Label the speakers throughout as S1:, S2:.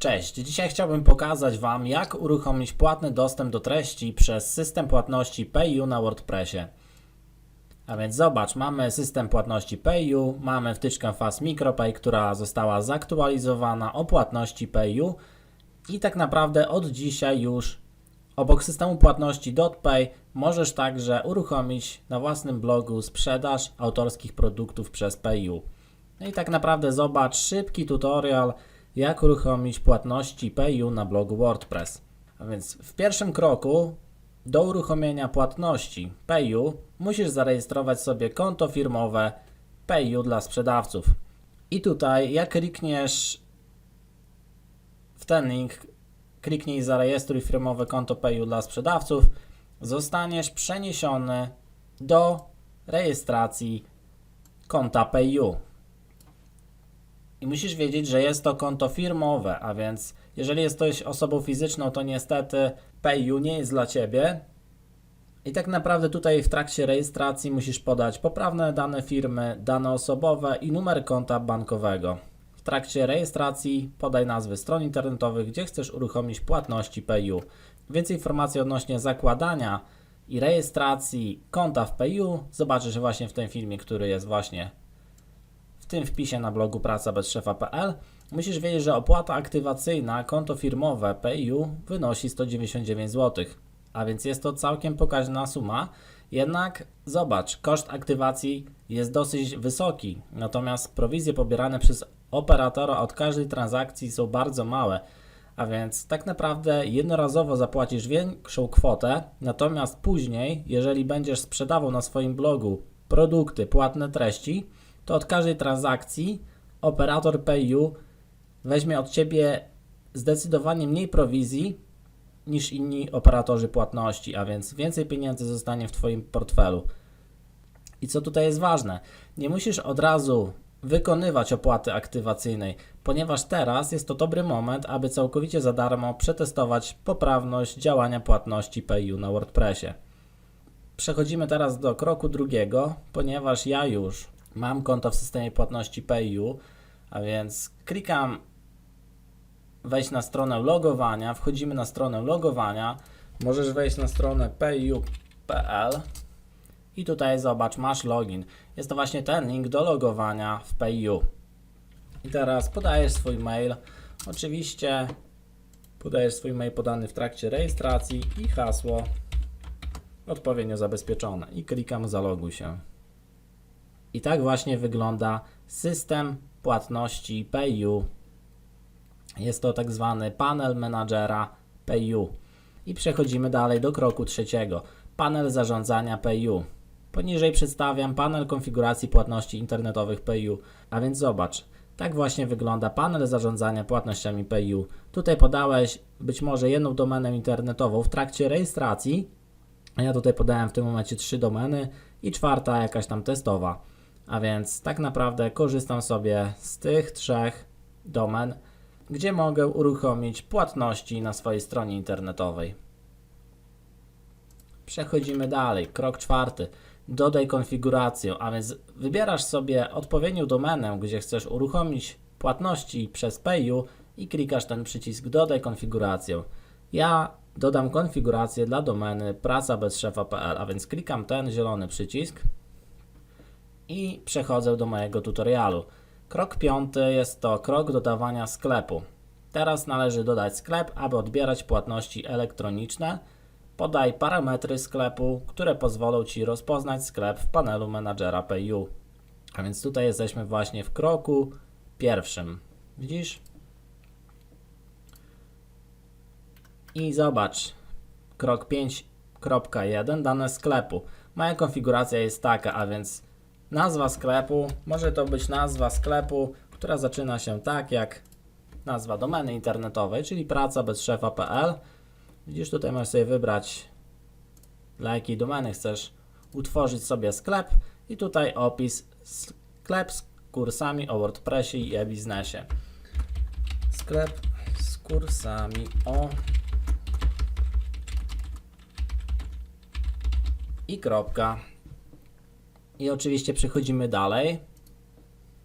S1: Cześć, dzisiaj chciałbym pokazać Wam, jak uruchomić płatny dostęp do treści przez system płatności PayU na WordPressie. A więc zobacz, mamy system płatności PayU, mamy wtyczkę Fast MicroPay, która została zaktualizowana o płatności PayU i tak naprawdę od dzisiaj już obok systemu płatności DotPay możesz także uruchomić na własnym blogu sprzedaż autorskich produktów przez PayU. No i tak naprawdę zobacz szybki tutorial, jak uruchomić płatności PayU na blogu WordPress. A więc w pierwszym kroku do uruchomienia płatności PayU musisz zarejestrować sobie konto firmowe PayU dla sprzedawców. I tutaj jak klikniesz w ten link, kliknij zarejestruj firmowe konto PayU dla sprzedawców, zostaniesz przeniesiony do rejestracji konta PayU. I musisz wiedzieć, że jest to konto firmowe, a więc jeżeli jesteś osobą fizyczną, to niestety PayU nie jest dla Ciebie. I tak naprawdę tutaj w trakcie rejestracji musisz podać poprawne dane firmy, dane osobowe i numer konta bankowego. W trakcie rejestracji podaj nazwy stron internetowych, gdzie chcesz uruchomić płatności PayU. Więcej informacji odnośnie zakładania i rejestracji konta w PayU zobaczysz właśnie w tym filmie, który jest właśnie w tym wpisie na blogu pracabezszefa.pl musisz wiedzieć, że opłata aktywacyjna konto firmowe PayU wynosi 199 zł. A więc jest to całkiem pokaźna suma. Jednak zobacz, koszt aktywacji jest dosyć wysoki, natomiast prowizje pobierane przez operatora od każdej transakcji są bardzo małe. A więc tak naprawdę jednorazowo zapłacisz większą kwotę, natomiast później, jeżeli będziesz sprzedawał na swoim blogu produkty, płatne treści, to od każdej transakcji operator PayU weźmie od Ciebie zdecydowanie mniej prowizji niż inni operatorzy płatności, a więc więcej pieniędzy zostanie w Twoim portfelu. I co tutaj jest ważne, nie musisz od razu wykonywać opłaty aktywacyjnej, ponieważ teraz jest to dobry moment, aby całkowicie za darmo przetestować poprawność działania płatności PayU na WordPressie. Przechodzimy teraz do kroku drugiego, ponieważ ja już mam konto w systemie płatności PayU, a więc klikam wejść na stronę logowania, wchodzimy na stronę logowania, możesz wejść na stronę payu.pl i tutaj zobacz, masz login. Jest to właśnie ten link do logowania w PayU. I teraz podajesz swój mail. Oczywiście podajesz swój mail podany w trakcie rejestracji i hasło odpowiednio zabezpieczone. I klikam zaloguj się. I tak właśnie wygląda system płatności PayU. Jest to tak zwany panel menadżera PayU. I przechodzimy dalej do kroku trzeciego. Panel zarządzania PayU. Poniżej przedstawiam panel konfiguracji płatności internetowych PayU. A więc zobacz, tak właśnie wygląda panel zarządzania płatnościami PayU. Tutaj podałeś być może jedną domenę internetową w trakcie rejestracji. Ja tutaj podałem w tym momencie trzy domeny i czwarta jakaś tam testowa. A więc tak naprawdę korzystam sobie z tych trzech domen, gdzie mogę uruchomić płatności na swojej stronie internetowej. Przechodzimy dalej. Krok czwarty. Dodaj konfigurację, a więc wybierasz sobie odpowiednią domenę, gdzie chcesz uruchomić płatności przez PayU i klikasz ten przycisk Dodaj konfigurację. Ja dodam konfigurację dla domeny pracabezszefa.pl, a więc klikam ten zielony przycisk i przechodzę do mojego tutorialu. Krok piąty jest to krok dodawania sklepu. Teraz należy dodać sklep, aby odbierać płatności elektroniczne. Podaj parametry sklepu, które pozwolą Ci rozpoznać sklep w panelu menadżera PayU. A więc tutaj jesteśmy właśnie w kroku pierwszym. Widzisz? I zobacz. Krok 5.1 dane sklepu. Moja konfiguracja jest taka, a więc Nazwa sklepu może to być nazwa sklepu, która zaczyna się tak jak nazwa domeny internetowej, czyli praca bez szefa.pl. Widzisz, tutaj możesz sobie wybrać dla jakiej domeny chcesz utworzyć sobie sklep i tutaj opis sklep z kursami o WordPressie i e-biznesie. Sklep z kursami o i kropka. I oczywiście przechodzimy dalej.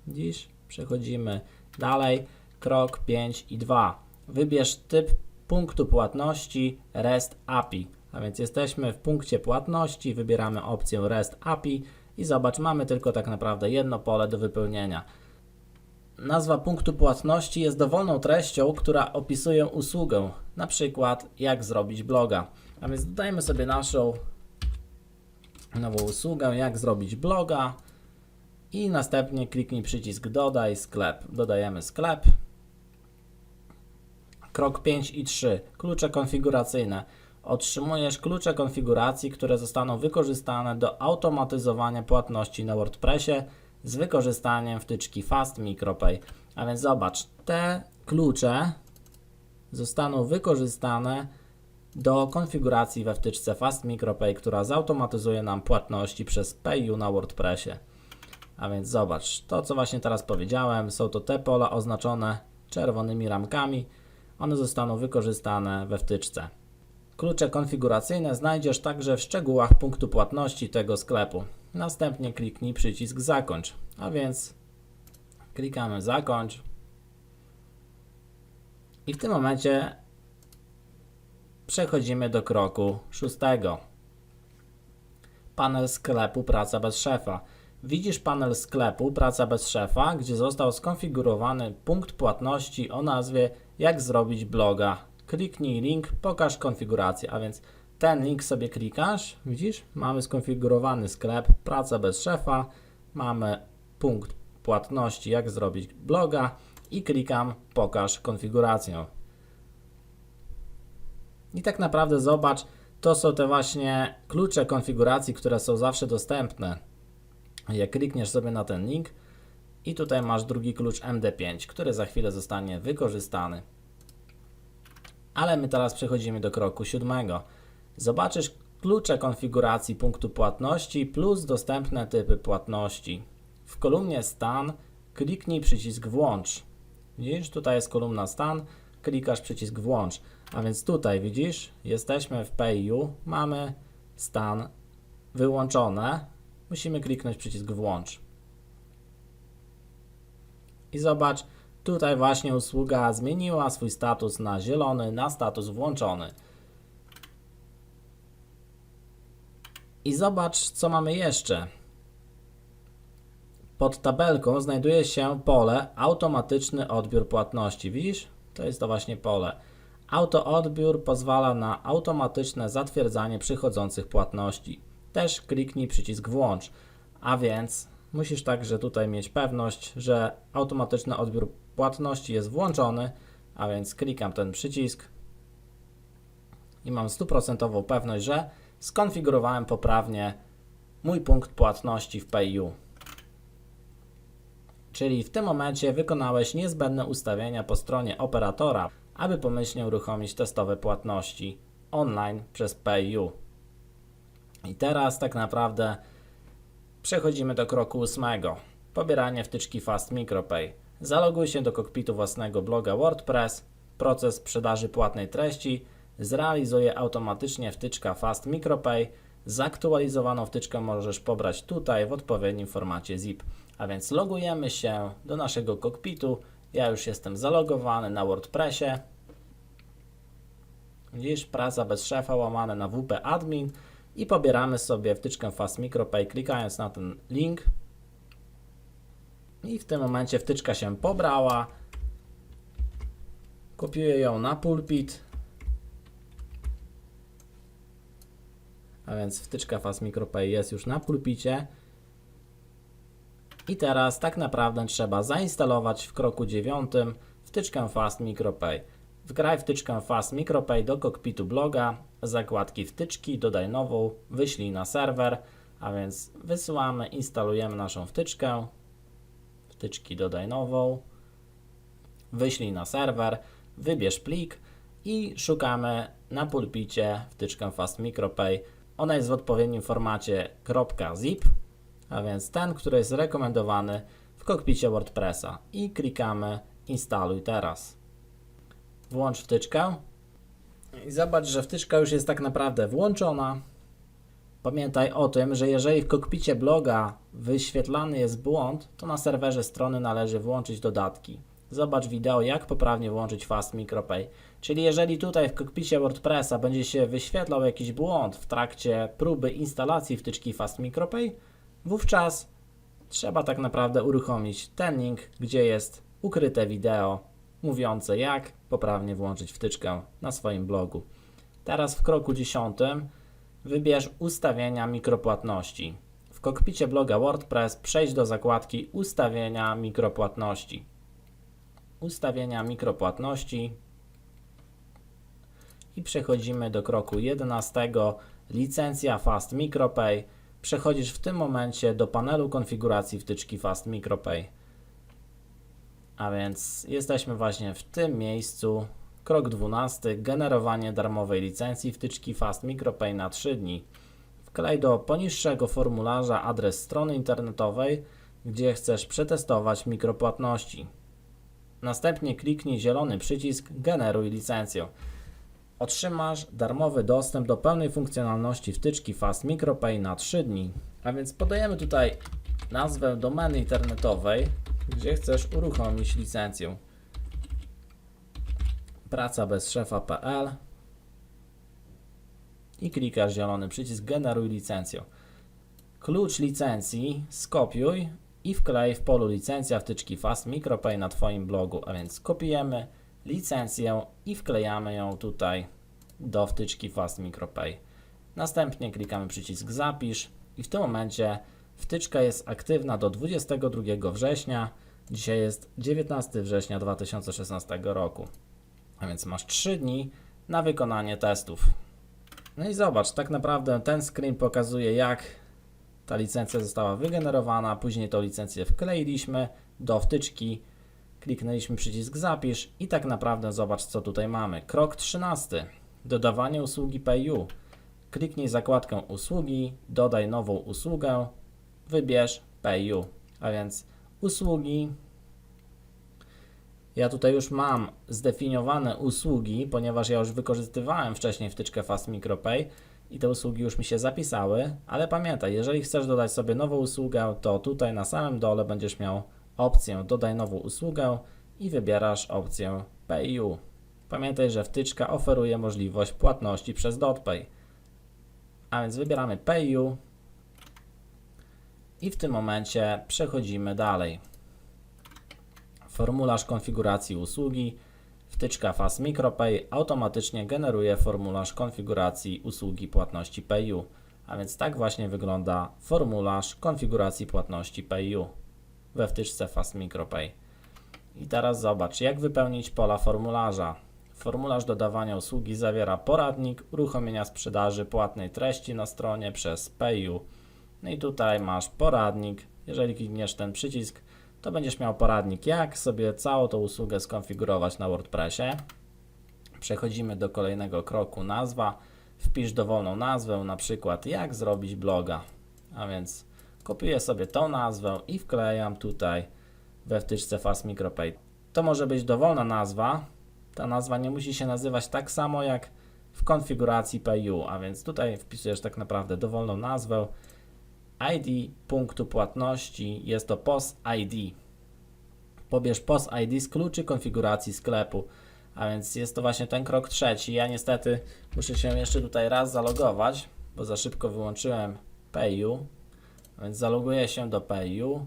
S1: Dziś przechodzimy dalej. Krok 5 i 2. wybierz typ punktu płatności REST API. A więc jesteśmy w punkcie płatności, wybieramy opcję REST API i zobacz, mamy tylko tak naprawdę jedno pole do wypełnienia. Nazwa punktu płatności jest dowolną treścią, która opisuje usługę, na przykład jak zrobić bloga. A więc dodajmy sobie naszą nową usługę, jak zrobić bloga i następnie kliknij przycisk dodaj sklep. Dodajemy sklep. Krok 5 i 3. Klucze konfiguracyjne. Otrzymujesz klucze konfiguracji, które zostaną wykorzystane do automatyzowania płatności na WordPressie z wykorzystaniem wtyczki Fast MicroPay. A więc zobacz, te klucze zostaną wykorzystane do konfiguracji we wtyczce Fast MicroPay, która zautomatyzuje nam płatności przez PayU na WordPressie. A więc zobacz, to co właśnie teraz powiedziałem, są to te pola oznaczone czerwonymi ramkami. One zostaną wykorzystane we wtyczce. Klucze konfiguracyjne znajdziesz także w szczegółach punktu płatności tego sklepu. Następnie kliknij przycisk zakończ. A więc klikamy zakończ. I w tym momencie przechodzimy do kroku szóstego. Panel sklepu Praca bez szefa. Widzisz panel sklepu Praca bez szefa, gdzie został skonfigurowany punkt płatności o nazwie Jak zrobić bloga. Kliknij link, pokaż konfigurację, a więc ten link sobie klikasz, widzisz? Mamy skonfigurowany sklep Praca bez szefa, mamy punkt płatności Jak zrobić bloga i klikam pokaż konfigurację. I tak naprawdę zobacz, to są te właśnie klucze konfiguracji, które są zawsze dostępne. Jak klikniesz sobie na ten link i tutaj masz drugi klucz MD5, który za chwilę zostanie wykorzystany. Ale my teraz przechodzimy do kroku siódmego. Zobaczysz klucze konfiguracji punktu płatności plus dostępne typy płatności. W kolumnie stan kliknij przycisk włącz. Widzisz, tutaj jest kolumna stan, klikasz przycisk włącz. A więc tutaj widzisz, jesteśmy w PayU, mamy stan wyłączone. Musimy kliknąć przycisk włącz. I zobacz, tutaj właśnie usługa zmieniła swój status na zielony, na status włączony. I zobacz, co mamy jeszcze. Pod tabelką znajduje się pole automatyczny odbiór płatności. Widzisz? To jest to właśnie pole. Autoodbiór pozwala na automatyczne zatwierdzanie przychodzących płatności. Też kliknij przycisk włącz, a więc musisz także tutaj mieć pewność, że automatyczny odbiór płatności jest włączony, a więc klikam ten przycisk i mam stuprocentową pewność, że skonfigurowałem poprawnie mój punkt płatności w PayU. Czyli w tym momencie wykonałeś niezbędne ustawienia po stronie operatora, aby pomyślnie uruchomić testowe płatności online przez PayU. I teraz tak naprawdę przechodzimy do kroku ósmego. Pobieranie wtyczki Fast MicroPay. Zaloguj się do kokpitu własnego bloga WordPress. Proces sprzedaży płatnej treści zrealizuje automatycznie wtyczka Fast MicroPay. Zaktualizowaną wtyczkę możesz pobrać tutaj w odpowiednim formacie zip. A więc logujemy się do naszego kokpitu. Ja już jestem zalogowany na WordPressie. Widzisz, praca bez szefa łamane na WP admin i pobieramy sobie wtyczkę Fast MicroPay klikając na ten link. I w tym momencie wtyczka się pobrała. Kopiuję ją na pulpit. A więc wtyczka Fast MicroPay jest już na pulpicie. I teraz tak naprawdę trzeba zainstalować w kroku dziewiątym wtyczkę Fast MicroPay. Wgraj wtyczkę Fast MicroPay do kokpitu bloga, zakładki wtyczki, dodaj nową, wyślij na serwer, a więc wysyłamy, instalujemy naszą wtyczkę, wtyczki dodaj nową, wyślij na serwer, wybierz plik i szukamy na pulpicie wtyczkę Fast MicroPay. Ona jest w odpowiednim formacie .zip, a więc ten, który jest rekomendowany w kokpicie WordPressa i klikamy instaluj teraz. Włącz wtyczkę i zobacz, że wtyczka już jest tak naprawdę włączona. Pamiętaj o tym, że jeżeli w kokpicie bloga wyświetlany jest błąd, to na serwerze strony należy włączyć dodatki. Zobacz wideo, jak poprawnie włączyć Fast MicroPay. Czyli jeżeli tutaj w kokpicie WordPressa będzie się wyświetlał jakiś błąd w trakcie próby instalacji wtyczki Fast MicroPay, wówczas trzeba tak naprawdę uruchomić ten link, gdzie jest ukryte wideo mówiące, jak poprawnie włączyć wtyczkę na swoim blogu. Teraz w kroku 10 wybierz ustawienia mikropłatności. W kokpicie bloga WordPress przejdź do zakładki Ustawienia mikropłatności. Ustawienia mikropłatności i przechodzimy do kroku 11. Licencja Fast MicroPay. Przechodzisz w tym momencie do panelu konfiguracji wtyczki Fast MicroPay. A więc jesteśmy właśnie w tym miejscu. Krok 12. Generowanie darmowej licencji wtyczki Fast MicroPay na 3 dni. Wklej do poniższego formularza adres strony internetowej, gdzie chcesz przetestować mikropłatności. Następnie kliknij zielony przycisk Generuj licencję. Otrzymasz darmowy dostęp do pełnej funkcjonalności wtyczki Fast MicroPay na 3 dni. A więc podajemy tutaj nazwę domeny internetowej, gdzie chcesz uruchomić licencję. Praca bez szefa.pl i klikasz zielony przycisk Generuj licencję. Klucz licencji skopiuj i wklej w polu licencja wtyczki Fast MicroPay na Twoim blogu, a więc kopiujemy licencję i wklejamy ją tutaj do wtyczki Fast MicroPay. Następnie klikamy przycisk Zapisz i w tym momencie wtyczka jest aktywna do 22 września. Dzisiaj jest 19 września 2016 roku. A więc masz 3 dni na wykonanie testów. No i zobacz, tak naprawdę ten screen pokazuje jak ta licencja została wygenerowana, później tą licencję wkleiliśmy do wtyczki, kliknęliśmy przycisk zapisz i tak naprawdę zobacz co tutaj mamy. Krok 13. Dodawanie usługi PayU. Kliknij zakładkę usługi, dodaj nową usługę, wybierz PayU. A więc usługi. Ja tutaj już mam zdefiniowane usługi, ponieważ ja już wykorzystywałem wcześniej wtyczkę Fast MicroPay i te usługi już mi się zapisały, ale pamiętaj, jeżeli chcesz dodać sobie nową usługę, to tutaj na samym dole będziesz miał opcję dodaj nową usługę i wybierasz opcję PayU. Pamiętaj, że wtyczka oferuje możliwość płatności przez DotPay. A więc wybieramy PayU i w tym momencie przechodzimy dalej. Formularz konfiguracji usługi. Wtyczka Fast MicroPay automatycznie generuje formularz konfiguracji usługi płatności PayU. A więc tak właśnie wygląda formularz konfiguracji płatności PayU we wtyczce Fast MicroPay. I teraz zobacz, jak wypełnić pola formularza. Formularz dodawania usługi zawiera poradnik uruchomienia sprzedaży płatnej treści na stronie przez PayU. No i tutaj masz poradnik. Jeżeli klikniesz ten przycisk, to będziesz miał poradnik, jak sobie całą tą usługę skonfigurować na WordPressie. Przechodzimy do kolejnego kroku, nazwa. Wpisz dowolną nazwę, na przykład jak zrobić bloga. A więc kopiuję sobie tą nazwę i wklejam tutaj we wtyczce Fast MicroPay. To może być dowolna nazwa. Ta nazwa nie musi się nazywać tak samo jak w konfiguracji PayU, a więc tutaj wpisujesz tak naprawdę dowolną nazwę. ID punktu płatności jest to POS ID. Pobierz POS ID z kluczy konfiguracji sklepu. A więc jest to właśnie ten krok trzeci. Ja niestety muszę się jeszcze tutaj raz zalogować, bo za szybko wyłączyłem PayU. A więc zaloguję się do PayU.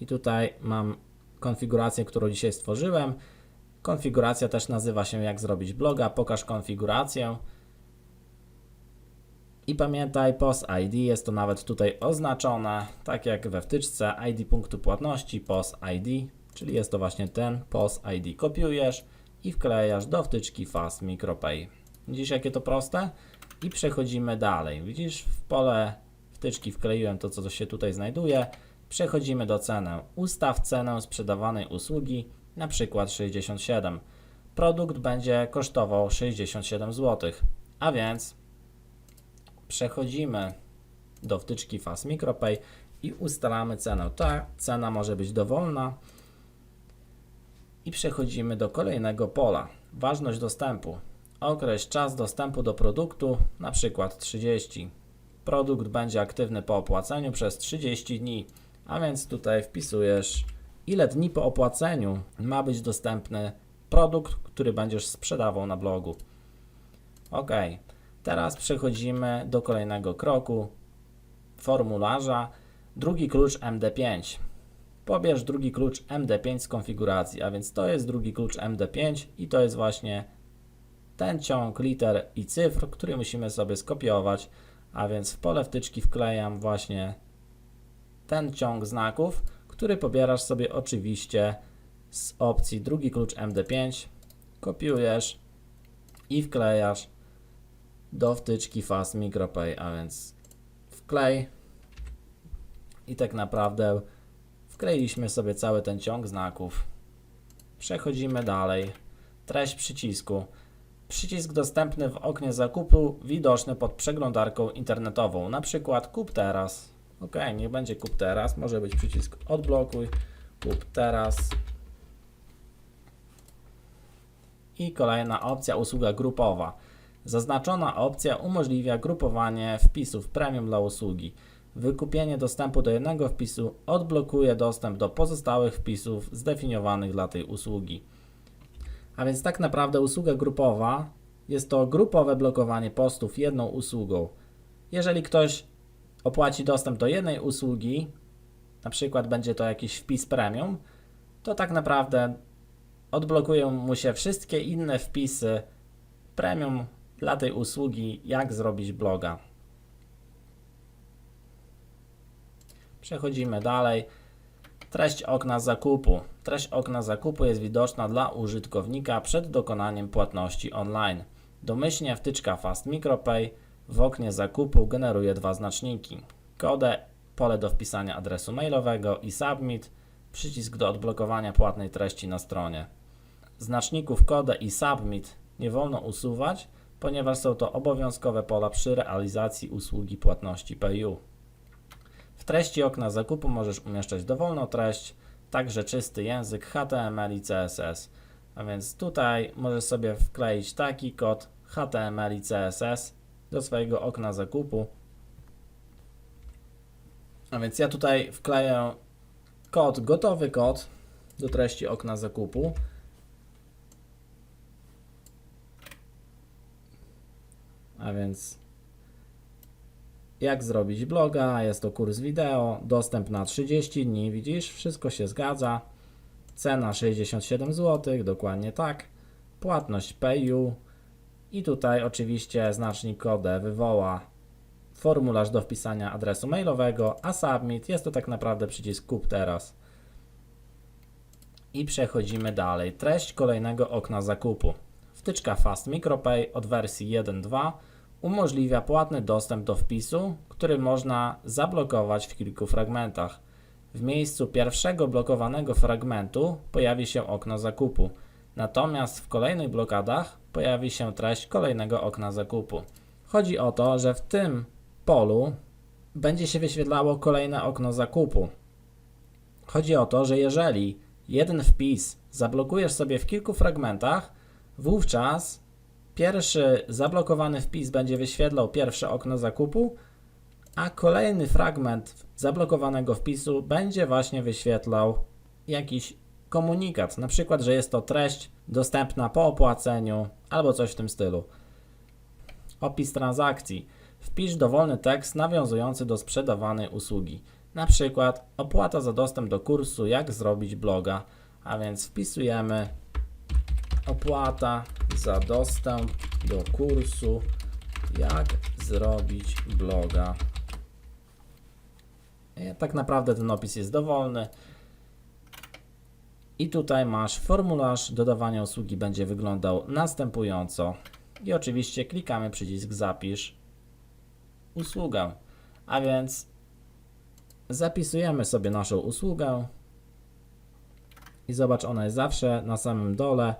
S1: I tutaj mam konfigurację, którą dzisiaj stworzyłem. Konfiguracja też nazywa się jak zrobić bloga. Pokaż konfigurację. I pamiętaj, POS ID jest to nawet tutaj oznaczone, tak jak we wtyczce ID punktu płatności POS ID, czyli jest to właśnie ten POS ID. Kopiujesz i wklejasz do wtyczki Fast MicroPay. Widzisz jakie to proste? I przechodzimy dalej. Widzisz w pole wtyczki wkleiłem to, co się tutaj znajduje. Przechodzimy do ceny. Ustaw cenę sprzedawanej usługi, na przykład 67. Produkt będzie kosztował 67 zł. A więc przechodzimy do wtyczki Fast MicroPay i ustalamy cenę. Ta cena może być dowolna. I przechodzimy do kolejnego pola. Ważność dostępu. Określ czas dostępu do produktu, na przykład 30. produkt będzie aktywny po opłaceniu przez 30 dni. A więc tutaj wpisujesz, ile dni po opłaceniu ma być dostępny produkt, który będziesz sprzedawał na blogu. Ok, teraz przechodzimy do kolejnego kroku formularza. Drugi klucz MD5. Pobierz drugi klucz MD5 z konfiguracji, a więc to jest drugi klucz MD5 i to jest właśnie ten ciąg liter i cyfr, który musimy sobie skopiować, a więc w pole wtyczki wklejam właśnie ten ciąg znaków, który pobierasz sobie oczywiście z opcji drugi klucz MD5, kopiujesz i wklejasz do wtyczki Fast MicroPay, a więc wklej i tak naprawdę wkleiliśmy sobie cały ten ciąg znaków. Przechodzimy dalej. Treść przycisku. Przycisk dostępny w oknie zakupu, widoczny pod przeglądarką internetową, na przykład kup teraz. Ok, niech będzie kup teraz, może być przycisk odblokuj, kup teraz. I kolejna opcja usługa grupowa. Zaznaczona opcja umożliwia grupowanie wpisów premium dla usługi. Wykupienie dostępu do jednego wpisu odblokuje dostęp do pozostałych wpisów zdefiniowanych dla tej usługi. A więc tak naprawdę usługa grupowa jest to grupowe blokowanie postów jedną usługą. Jeżeli ktoś opłaci dostęp do jednej usługi, na przykład będzie to jakiś wpis premium, to tak naprawdę odblokują mu się wszystkie inne wpisy premium dla tej usługi, jak zrobić bloga. Przechodzimy dalej. Treść okna zakupu. Treść okna zakupu jest widoczna dla użytkownika przed dokonaniem płatności online. Domyślnie wtyczka Fast MicroPay w oknie zakupu generuje dwa znaczniki. Kodę, pole do wpisania adresu mailowego i Submit, przycisk do odblokowania płatnej treści na stronie. Znaczników kodę i Submit nie wolno usuwać, ponieważ są to obowiązkowe pola przy realizacji usługi płatności PayU. W treści okna zakupu możesz umieszczać dowolną treść, także czysty język HTML i CSS. A więc tutaj możesz sobie wkleić taki kod HTML i CSS do swojego okna zakupu. A więc ja tutaj wkleję kod, gotowy kod do treści okna zakupu. A więc jak zrobić bloga, jest to kurs wideo, dostęp na 30 dni, widzisz, wszystko się zgadza. Cena 67 zł, dokładnie tak. Płatność PayU i tutaj oczywiście znacznik kodę wywoła formularz do wpisania adresu mailowego, a submit jest to tak naprawdę przycisk kup teraz. I przechodzimy dalej. Treść kolejnego okna zakupu. Wtyczka Fast MicroPay od wersji 1.2 umożliwia płatny dostęp do wpisu, który można zablokować w kilku fragmentach. W miejscu pierwszego blokowanego fragmentu pojawi się okno zakupu, natomiast w kolejnych blokadach pojawi się treść kolejnego okna zakupu. Chodzi o to, że w tym polu będzie się wyświetlało kolejne okno zakupu. Chodzi o to, że jeżeli jeden wpis zablokujesz sobie w kilku fragmentach, wówczas Pierwszy zablokowany wpis będzie wyświetlał pierwsze okno zakupu, a kolejny fragment zablokowanego wpisu będzie właśnie wyświetlał jakiś komunikat, na przykład, że jest to treść dostępna po opłaceniu albo coś w tym stylu. Opis transakcji. Wpisz dowolny tekst nawiązujący do sprzedawanej usługi. Na przykład opłata za dostęp do kursu jak zrobić bloga, a więc wpisujemy opłata za dostęp do kursu jak zrobić bloga. I Tak naprawdę ten opis jest dowolny. I tutaj masz formularz dodawania usługi będzie wyglądał następująco. I oczywiście klikamy przycisk zapisz usługę. A więc zapisujemy sobie naszą usługę. I zobacz, ona jest zawsze na samym dole.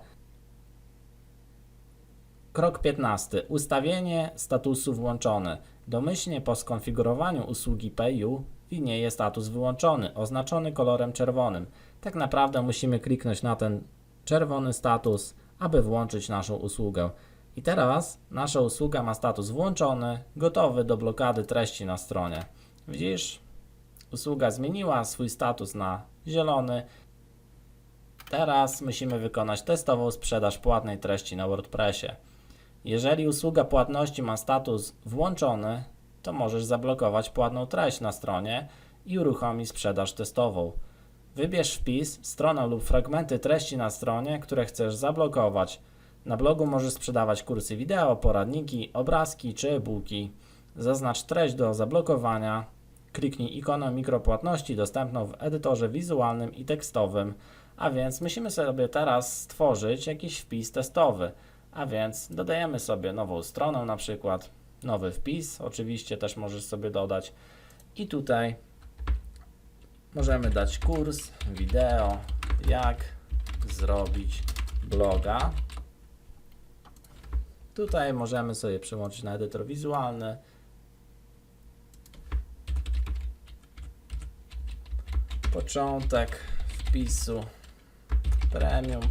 S1: Krok 15. Ustawienie statusu włączony. Domyślnie po skonfigurowaniu usługi PayU widnieje status wyłączony, oznaczony kolorem czerwonym. Tak naprawdę musimy kliknąć na ten czerwony status, aby włączyć naszą usługę. I teraz nasza usługa ma status włączony, gotowy do blokady treści na stronie. Widzisz? Usługa zmieniła swój status na zielony. Teraz musimy wykonać testową sprzedaż płatnej treści na WordPressie. Jeżeli usługa płatności ma status włączony, to możesz zablokować płatną treść na stronie i uruchomić sprzedaż testową. Wybierz wpis, stronę lub fragmenty treści na stronie, które chcesz zablokować. Na blogu możesz sprzedawać kursy wideo, poradniki, obrazki czy e-booki. Zaznacz treść do zablokowania. Kliknij ikonę mikropłatności dostępną w edytorze wizualnym i tekstowym. A więc musimy sobie teraz stworzyć jakiś wpis testowy. A więc dodajemy sobie nową stronę, na przykład nowy wpis. Oczywiście też możesz sobie dodać. I tutaj możemy dać kurs wideo, jak zrobić bloga. Tutaj możemy sobie przełączyć na edytor wizualny. Początek wpisu premium.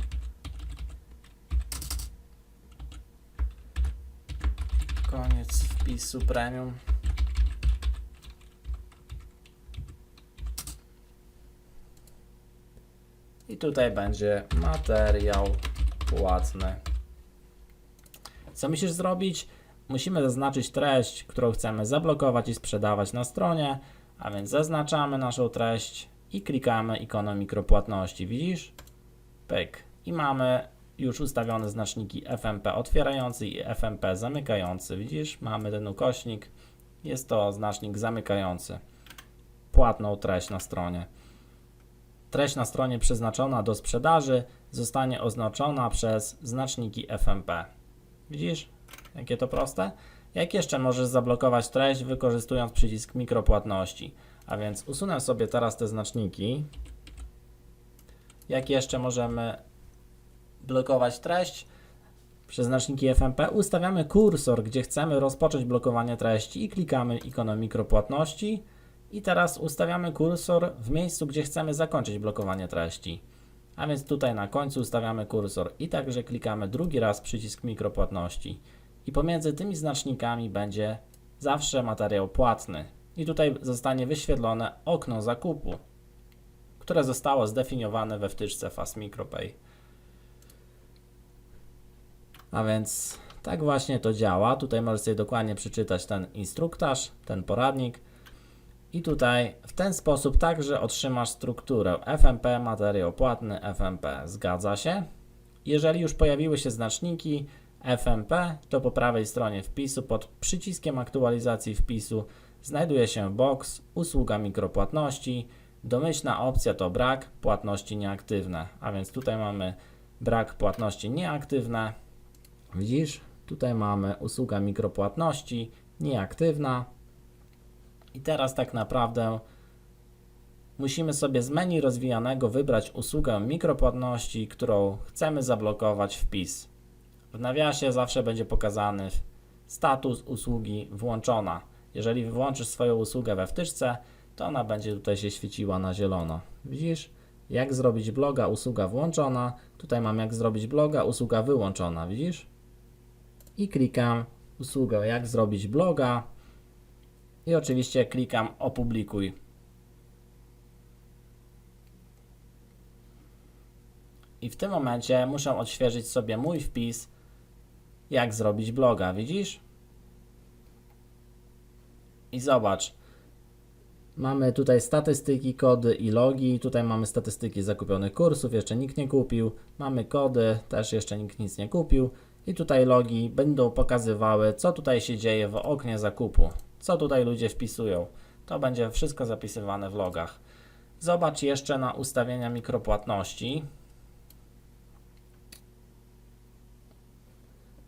S1: Koniec wpisu premium. I tutaj będzie materiał płatny. Co musisz zrobić? Musimy zaznaczyć treść, którą chcemy zablokować i sprzedawać na stronie, a więc zaznaczamy naszą treść i klikamy ikonę mikropłatności. Widzisz? Pyk. I mamy już ustawione znaczniki FMP otwierający i FMP zamykający. Widzisz? Mamy ten ukośnik. Jest to znacznik zamykający płatną treść na stronie. Treść na stronie przeznaczona do sprzedaży zostanie oznaczona przez znaczniki FMP. Widzisz, jakie to proste? Jak jeszcze możesz zablokować treść wykorzystując przycisk mikropłatności? A więc usunę sobie teraz te znaczniki. Jak jeszcze możemy blokować treść? Przez znaczniki FMP ustawiamy kursor, gdzie chcemy rozpocząć blokowanie treści i klikamy ikonę mikropłatności. I teraz ustawiamy kursor w miejscu, gdzie chcemy zakończyć blokowanie treści. A więc tutaj na końcu ustawiamy kursor i także klikamy drugi raz przycisk mikropłatności. I pomiędzy tymi znacznikami będzie zawsze materiał płatny. I tutaj zostanie wyświetlone okno zakupu, które zostało zdefiniowane we wtyczce Fast MicroPay. A więc tak właśnie to działa. Tutaj możesz sobie dokładnie przeczytać ten instruktaż, ten poradnik. I tutaj w ten sposób także otrzymasz strukturę FMP, materiał płatny, FMP. Zgadza się? Jeżeli już pojawiły się znaczniki FMP, to po prawej stronie wpisu pod przyciskiem aktualizacji wpisu znajduje się box usługa mikropłatności. Domyślna opcja to brak, płatności nieaktywne. A więc tutaj mamy brak płatności nieaktywne. Widzisz? Tutaj mamy usługa mikropłatności nieaktywna. I teraz tak naprawdę musimy sobie z menu rozwijanego wybrać usługę mikropłatności, którą chcemy zablokować wpis. W nawiasie zawsze będzie pokazany status usługi włączona. Jeżeli wyłączysz swoją usługę we wtyczce, to ona będzie tutaj się świeciła na zielono. Widzisz? Jak zrobić bloga, usługa włączona. Tutaj mam jak zrobić bloga, usługa wyłączona. Widzisz? I klikam usługę jak zrobić bloga. I oczywiście klikam opublikuj. I w tym momencie muszę odświeżyć sobie mój wpis, jak zrobić bloga, widzisz? I zobacz. Mamy tutaj statystyki, kody i logi. Tutaj mamy statystyki zakupionych kursów, jeszcze nikt nie kupił. Mamy kody, też jeszcze nikt nic nie kupił. I tutaj logi będą pokazywały, co tutaj się dzieje w oknie zakupu. Co tutaj ludzie wpisują. To będzie wszystko zapisywane w logach. Zobacz jeszcze na ustawienia mikropłatności.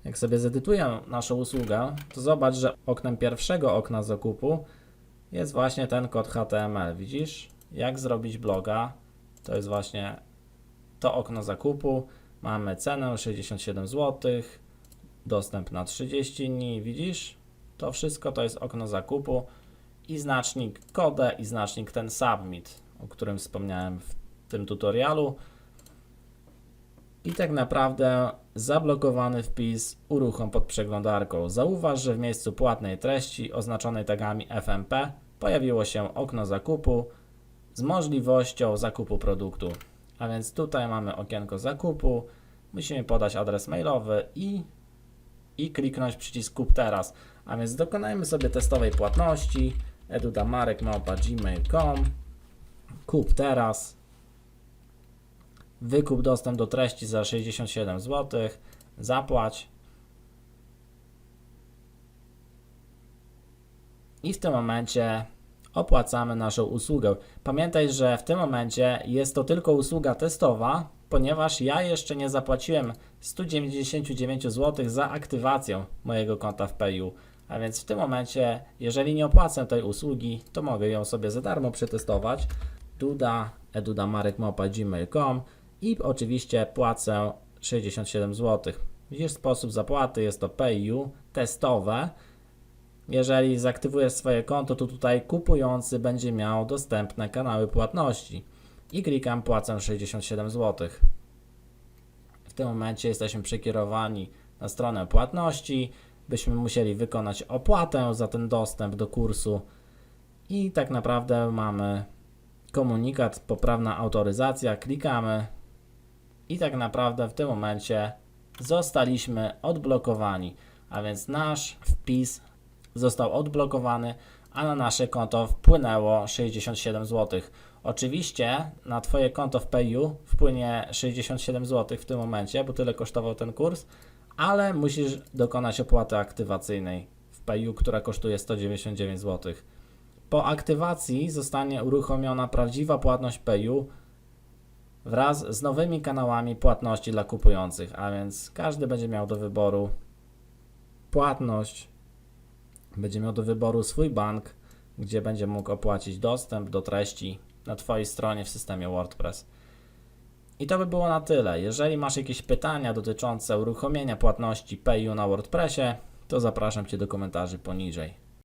S1: Jak sobie zedytuję naszą usługę, to zobacz, że oknem pierwszego okna zakupu jest właśnie ten kod HTML. Widzisz? Jak zrobić bloga? To jest właśnie to okno zakupu. Mamy cenę 67 zł, dostęp na 30 dni. Widzisz? To wszystko to jest okno zakupu i znacznik kode i znacznik ten submit, o którym wspomniałem w tym tutorialu. I tak naprawdę zablokowany wpis uruchom pod przeglądarką. Zauważ, że w miejscu płatnej treści oznaczonej tagami FMP pojawiło się okno zakupu z możliwością zakupu produktu. A więc tutaj mamy okienko zakupu, musimy podać adres mailowy i, i kliknąć przycisk kup teraz. A więc dokonajmy sobie testowej płatności. edudamarek.gmail.com kup teraz. Wykup dostęp do treści za 67 zł zapłać. I w tym momencie opłacamy naszą usługę. Pamiętaj, że w tym momencie jest to tylko usługa testowa, ponieważ ja jeszcze nie zapłaciłem 199 zł za aktywację mojego konta w PayU. A więc w tym momencie, jeżeli nie opłacę tej usługi, to mogę ją sobie za darmo przetestować. Duda, edudamarek.gmail.com i oczywiście płacę 67 zł. Widzisz sposób zapłaty, jest to PayU testowe. Jeżeli zaktywujesz swoje konto, to tutaj kupujący będzie miał dostępne kanały płatności. I klikam płacę 67 zł. W tym momencie jesteśmy przekierowani na stronę płatności. Byśmy musieli wykonać opłatę za ten dostęp do kursu. I tak naprawdę mamy komunikat, poprawna autoryzacja. Klikamy. I tak naprawdę w tym momencie zostaliśmy odblokowani. A więc nasz wpis został odblokowany, a na nasze konto wpłynęło 67 zł. Oczywiście na Twoje konto w PayU wpłynie 67 zł w tym momencie, bo tyle kosztował ten kurs, ale musisz dokonać opłaty aktywacyjnej w PayU, która kosztuje 199 zł. Po aktywacji zostanie uruchomiona prawdziwa płatność PayU wraz z nowymi kanałami płatności dla kupujących, a więc każdy będzie miał do wyboru płatność będzie miał do wyboru swój bank, gdzie będzie mógł opłacić dostęp do treści na Twojej stronie w systemie WordPress. I to by było na tyle. Jeżeli masz jakieś pytania dotyczące uruchomienia płatności PayU na WordPressie, to zapraszam Cię do komentarzy poniżej.